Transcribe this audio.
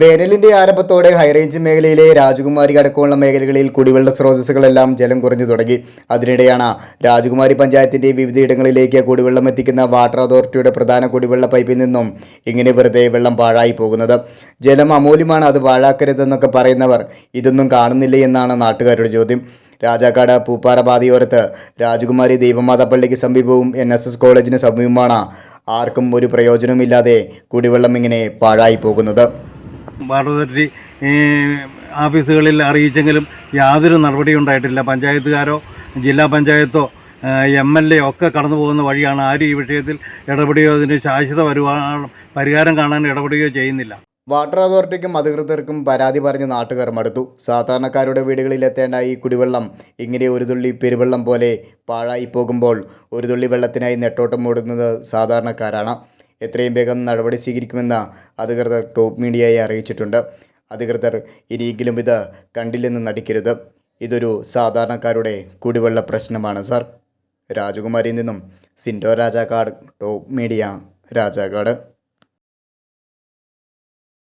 വേനലിന്റെ ആരംഭത്തോടെ high range മേഖലയിലെ രാജകുമാരി അടക്കമുള്ള മേഖലകളിൽ കുടിവെള്ള സ്രോതസ്സുകളെല്ലാം ജലം കുറഞ്ഞു തുടങ്ങി. അതിനിടെയാണ് രാജകുമാരി പഞ്ചായത്തിന്റെ വിവിധയിടങ്ങളിലേക്ക് കുടിവെള്ളം എത്തിക്കുന്ന വാട്ടർ അതോറിറ്റിയുടെ പ്രധാന കുടിവെള്ള പൈപ്പിൽ നിന്നും ഇങ്ങനെ വെറുതെ വെള്ളം പാഴായി പോകുന്നത്. ജലം അമൂല്യമാണ് അത് പാഴാക്കരുതെന്നൊക്കെ പറയുന്നവർ ഇതൊന്നും കാണുന്നില്ല എന്നാണ് നാട്ടുകാരുടെ ചോദ്യം. രാജാക്കാട് പൂപ്പാറ പാതയോരത്ത് രാജകുമാരി ദൈവമാത പള്ളിക്ക് സമീപവും എൻ എസ് എസ് കോളേജിന് സമീപമാണ് ആർക്കും ഒരു പ്രയോജനവുമില്ലാതെ കുടിവെള്ളം ഇങ്ങനെ പാഴായി പോകുന്നത്. വാട്ടർ ഓഫീസുകളിൽ അറിയിച്ചെങ്കിലും യാതൊരു നടപടിയും ഉണ്ടായിട്ടില്ല. പഞ്ചായത്തുകാരോ ജില്ലാ പഞ്ചായത്തോ എം എൽ എ ഒക്കെ കടന്നു പോകുന്ന വഴിയാണ് ആരും ഈ വിഷയത്തിൽ ഇടപെടുകയോ അതിന് ശാശ്വത വരുവാ പരിഹാരം കാണാൻ ഇടപെടുകയോ ചെയ്യുന്നില്ല. വാട്ടർ അതോറിറ്റിക്കും അധികൃതർക്കും പരാതി പറഞ്ഞ് നാട്ടുകാർ മടുത്തു. സാധാരണക്കാരുടെ വീടുകളിൽ എത്തേണ്ട ഈ കുടിവെള്ളം ഇങ്ങനെ ഒരു തുള്ളി പെരുവെള്ളം പോലെ പാഴായി പോകുമ്പോൾ ഒരു തുള്ളി വെള്ളത്തിനായി നെട്ടോട്ടം ഓടുന്നത് സാധാരണക്കാരാണ്. എത്രയും വേഗം നടപടി സ്വീകരിക്കുമെന്ന് അധികൃതർ ടോപ്പ് മീഡിയയെ അറിയിച്ചിട്ടുണ്ട്. അധികൃതർ ഇനിയെങ്കിലും ഇത് കണ്ടില്ലെന്ന് നടിക്കരുത്. ഇതൊരു സാധാരണക്കാരുടെ കുടിവെള്ള പ്രശ്നമാണ് സാർ. രാജകുമാരിയിൽ നിന്നും സിൻഡോ രാജാക്കാട് ടോപ്പ് മീഡിയ രാജാക്കാട്.